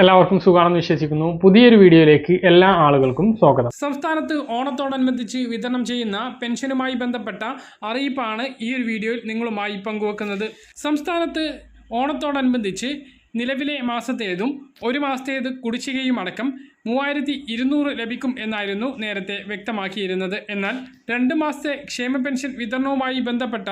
എല്ലാവർക്കും സുഖമാണെന്ന് വിശ്വസിക്കുന്നു. പുതിയൊരു വീഡിയോയിലേക്ക് എല്ലാ ആളുകൾക്കും സ്വാഗതം. സംസ്ഥാനത്ത് ഓണത്തോടനുബന്ധിച്ച് വിതരണം ചെയ്യുന്ന പെൻഷനുമായി ബന്ധപ്പെട്ട അറിയിപ്പാണ് ഈ ഒരു വീഡിയോയിൽ നിങ്ങളുമായി പങ്കുവെക്കുന്നത്. സംസ്ഥാനത്ത് ഓണത്തോടനുബന്ധിച്ച് നിലവിലെ മാസത്തേതും ഒരു മാസത്തേത് കുടിശ്ശികയും അടക്കം മൂവായിരത്തി ഇരുന്നൂറ് ലഭിക്കും എന്നായിരുന്നു നേരത്തെ വ്യക്തമാക്കിയിരുന്നത്. എന്നാൽ രണ്ട് മാസത്തെ ക്ഷേമ പെൻഷൻ വിതരണവുമായി ബന്ധപ്പെട്ട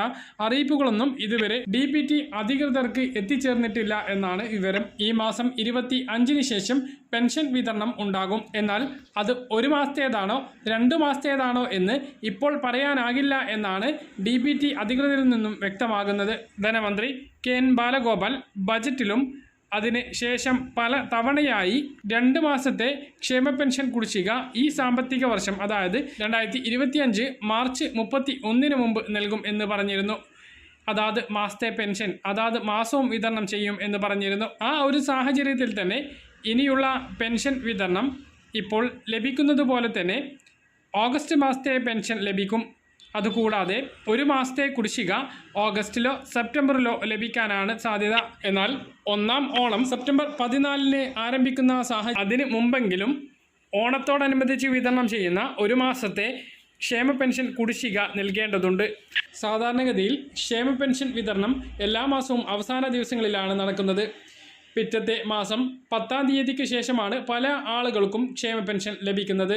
അറിയിപ്പുകളൊന്നും ഇതുവരെ ഡി പി ടി അധികൃതർക്ക് എത്തിച്ചേർന്നിട്ടില്ല എന്നാണ് വിവരം. ഈ മാസം ഇരുപത്തി അഞ്ചിന് ശേഷം പെൻഷൻ വിതരണം ഉണ്ടാകും. എന്നാൽ അത് ഒരു മാസത്തേതാണോ രണ്ട് മാസത്തേതാണോ എന്ന് ഇപ്പോൾ പറയാനാകില്ല എന്നാണ് ഡി പി ടി അധികൃതരിൽ നിന്നും വ്യക്തമാകുന്നത്. ധനമന്ത്രി കെ എൻ ബാലഗോപാൽ ബജറ്റിലും അതിന് ശേഷം പല തവണയായി രണ്ട് മാസത്തെ ക്ഷേമ പെൻഷൻ കുടിശ്ശിക ഈ സാമ്പത്തിക വർഷം അതായത് രണ്ടായിരത്തി ഇരുപത്തിയഞ്ച് മാർച്ച് മുപ്പത്തി ഒന്നിന് മുമ്പ് നൽകും എന്ന് പറഞ്ഞിരുന്നു. അതാത് മാസത്തെ പെൻഷൻ അതാത് മാസവും വിതരണം ചെയ്യും എന്ന് പറഞ്ഞിരുന്നു. ആ ഒരു സാഹചര്യത്തിൽ തന്നെ ഇനിയുള്ള പെൻഷൻ വിതരണം ഇപ്പോൾ ലഭിക്കുന്നത് പോലെ തന്നെ ഓഗസ്റ്റ് മാസത്തെ പെൻഷൻ ലഭിക്കും. അതുകൂടാതെ ഒരു മാസത്തെ കുടിശ്ശിക ഓഗസ്റ്റിലോ സെപ്റ്റംബറിലോ ലഭിക്കാനാണ് സാധ്യത. എന്നാൽ ഒന്നാം ഓണം സെപ്റ്റംബർ പതിനാലിന് ആരംഭിക്കുന്ന സാഹചര്യം അതിന് മുമ്പെങ്കിലും ഓണത്തോടനുബന്ധിച്ച് വിതരണം ചെയ്യുന്ന ഒരു മാസത്തെ ക്ഷേമ പെൻഷൻ കുടിശ്ശിക നൽകേണ്ടതുണ്ട്. സാധാരണഗതിയിൽ ക്ഷേമ പെൻഷൻ വിതരണം എല്ലാ മാസവും അവസാന ദിവസങ്ങളിലാണ് നടക്കുന്നത്. പിറ്റത്തെ മാസം പത്താം തീയതിക്ക് ശേഷമാണ് പല ആളുകൾക്കും ക്ഷേമ പെൻഷൻ ലഭിക്കുന്നത്.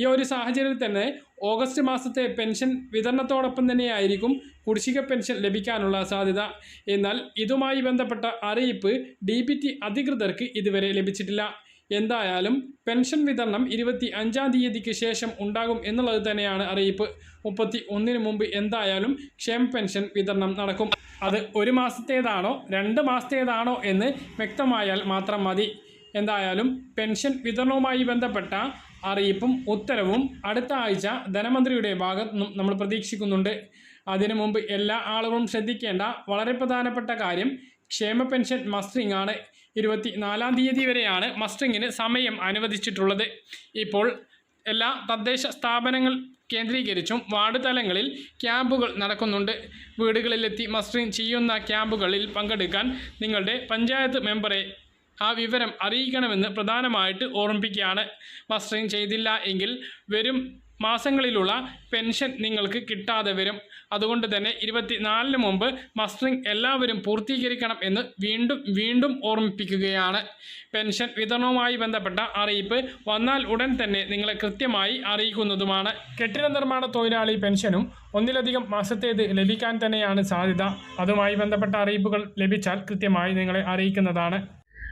ഈ ഒരു സാഹചര്യത്തിൽ തന്നെ ഓഗസ്റ്റ് മാസത്തെ പെൻഷൻ വിതരണത്തോടൊപ്പം തന്നെയായിരിക്കും കുടിശ്ശിക പെൻഷൻ ലഭിക്കാനുള്ള സാധ്യത. എന്നാൽ ഇതുമായി ബന്ധപ്പെട്ട അറിയിപ്പ് ഡി അധികൃതർക്ക് ഇതുവരെ ലഭിച്ചിട്ടില്ല. എന്തായാലും പെൻഷൻ വിതരണം ഇരുപത്തി അഞ്ചാം തീയതിക്ക് ശേഷം ഉണ്ടാകും എന്നുള്ളത് തന്നെയാണ് അറിയിപ്പ്. മുപ്പത്തി ഒന്നിന് മുമ്പ് എന്തായാലും ക്ഷേമ പെൻഷൻ വിതരണം നടക്കും. അത് ഒരു മാസത്തേതാണോ രണ്ട് മാസത്തേതാണോ എന്ന് വ്യക്തമായാൽ മാത്രം മതി. എന്തായാലും പെൻഷൻ വിതരണവുമായി ബന്ധപ്പെട്ട അറിയിപ്പും ഉത്തരവും അടുത്ത ആഴ്ച ധനമന്ത്രിയുടെ ഭാഗത്തു നിന്നും നമ്മൾ പ്രതീക്ഷിക്കുന്നുണ്ട്. അതിനു മുമ്പ് എല്ലാ ആളുകളും ശ്രദ്ധിക്കേണ്ട വളരെ പ്രധാനപ്പെട്ട കാര്യം ക്ഷേമ പെൻഷൻ മസ്റ്ററിംഗ് ആണ്. ഇരുപത്തി നാലാം തീയതി വരെയാണ് മസ്റ്ററിങ്ങിന് സമയം അനുവദിച്ചിട്ടുള്ളത്. ഇപ്പോൾ എല്ലാ തദ്ദേശ സ്ഥാപനങ്ങൾ കേന്ദ്രീകരിച്ചും വാർഡ് തലങ്ങളിൽ ക്യാമ്പുകൾ നടക്കുന്നുണ്ട്. വീടുകളിലെത്തി മസ്റ്ററിംഗ് ചെയ്യുന്ന ക്യാമ്പുകളിൽ പങ്കെടുക്കാൻ നിങ്ങളുടെ പഞ്ചായത്ത് മെമ്പറെ ആ വിവരം അറിയിക്കണമെന്ന് പ്രധാനമായിട്ട് ഓർമ്മിപ്പിക്കുകയാണ്. മസ്റ്ററിങ് ചെയ്തില്ല എങ്കിൽ വരും മാസങ്ങളിലുള്ള പെൻഷൻ നിങ്ങൾക്ക് കിട്ടാതെ വരും. അതുകൊണ്ട് തന്നെ ഇരുപത്തിനാലിന് മുമ്പ് മസ്റ്ററിംഗ് എല്ലാവരും പൂർത്തീകരിക്കണം എന്ന് വീണ്ടും വീണ്ടും ഓർമ്മിപ്പിക്കുകയാണ്. പെൻഷൻ വിതരണവുമായി ബന്ധപ്പെട്ട അറിയിപ്പ് വന്നാൽ ഉടൻ തന്നെ നിങ്ങളെ കൃത്യമായി അറിയിക്കുന്നതുമാണ്. കെട്ടിട നിർമ്മാണ തൊഴിലാളി പെൻഷനും ഒന്നിലധികം മാസത്തേത് ലഭിക്കാൻ തന്നെയാണ് സാധ്യത. അതുമായി ബന്ധപ്പെട്ട അറിയിപ്പുകൾ ലഭിച്ചാൽ കൃത്യമായി നിങ്ങളെ അറിയിക്കുന്നതാണ്.